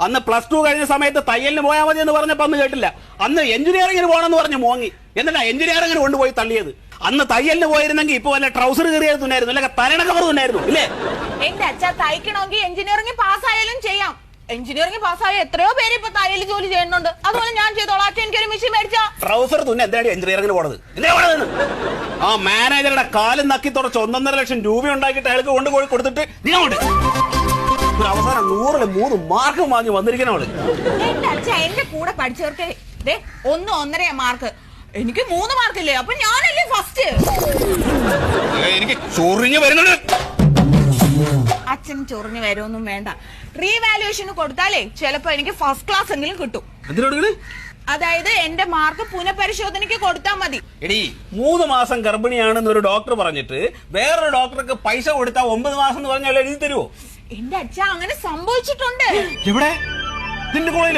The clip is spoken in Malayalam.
അന്ന് പ്ലസ് ടു കഴിഞ്ഞ സമയത്ത് തയ്യലിന് പോയാൽ മതി എന്ന് പറഞ്ഞപ്പോൾ അന്ന് കേട്ടില്ല. അന്ന് എഞ്ചിനീയറിംഗിന് പോകണമെന്ന് പറഞ്ഞ് മോങ്ങി. എന്നിട്ടാ എഞ്ചിനീയറിംഗിന് കൊണ്ടുപോയി തള്ളിയത്. അന്ന് തയ്യലിന് പോയിരുന്നെങ്കിൽ ഇപ്പൊ വല്ല ട്രൗസർ കയറിയത് തുന്നായിരുന്നു. അല്ലെ തലണ കവർ തുന്നായിരുന്നു. ഇല്ലേ? എന്റെ അച്ഛ തയ്ക്കണമെങ്കിൽ എഞ്ചിനീയറിംഗ് പാസ്സായാലും ചെയ്യാം. എഞ്ചിനീയറിംഗ് പാസ്സായ എത്രയോ പേര് ഇപ്പൊ തയ്യൽ ജോലി ചെയ്യുന്നുണ്ട്. അതുപോലെ ഞാൻ ചെയ്തോളാം. അച്ഛൻ എനിക്കൊരു മെഷീൻ മേടിച്ചാ. ട്രൗസർ തുന്ന. എന്താണ് എഞ്ചിനീയറിംഗിന് പോണത്? എന്തിനാ പോണത് ആ മാനേജറുടെ കാലും നക്കി തുടച്ച് ഒന്നൊന്നര ലക്ഷം രൂപ ഉണ്ടാക്കിയിട്ട് അയാൾക്ക് കൊണ്ടുപോയി കൊടുത്തിട്ട് നീ ഒരു അവസാനം നൂറിൽ മൂന്ന് മാർക്ക് വാങ്ങി വന്നിരിക്കണവൾ എന്റെ അച്ഛ എന്റെ കൂടെ പഠിച്ചവർക്ക് ദേ ഒന്ന് ഒന്നര മാർക്ക് എനിക്ക് മൂന്ന് മാർക്കില്ലേ അപ്പൊ ഞാനല്ലേ ഫസ്റ്റ് എനിക്ക് ചൊറിഞ്ഞു വരുന്നുണ്ട്. അച്ഛൻ ചൊറിഞ്ഞു വരുമൊന്നും വേണ്ട. റീവാലുവേഷന് കൊടുത്താലേ ചിലപ്പോ എനിക്ക് ഫസ്റ്റ് ക്ലാസ് എങ്കിലും കിട്ടും. അതായത് എന്റെ മാർക്ക് പുനഃപരിശോധനയ്ക്ക് കൊടുത്താൽ മതി. എടി മൂന്ന് മാസം ഗർഭിണിയാണെന്ന് ഒരു ഡോക്ടർ പറഞ്ഞിട്ട് വേറൊരു ഡോക്ടർക്ക് പൈസ കൊടുത്താൽ ഒമ്പത് മാസം എന്ന് പറഞ്ഞാൽ എഴുതി തരുമോ എന്റെ അച്ഛ അങ്ങനെ സംഭവിച്ചിട്ടുണ്ട്. എവിടെ? നിന്റെ കോളേജിലോ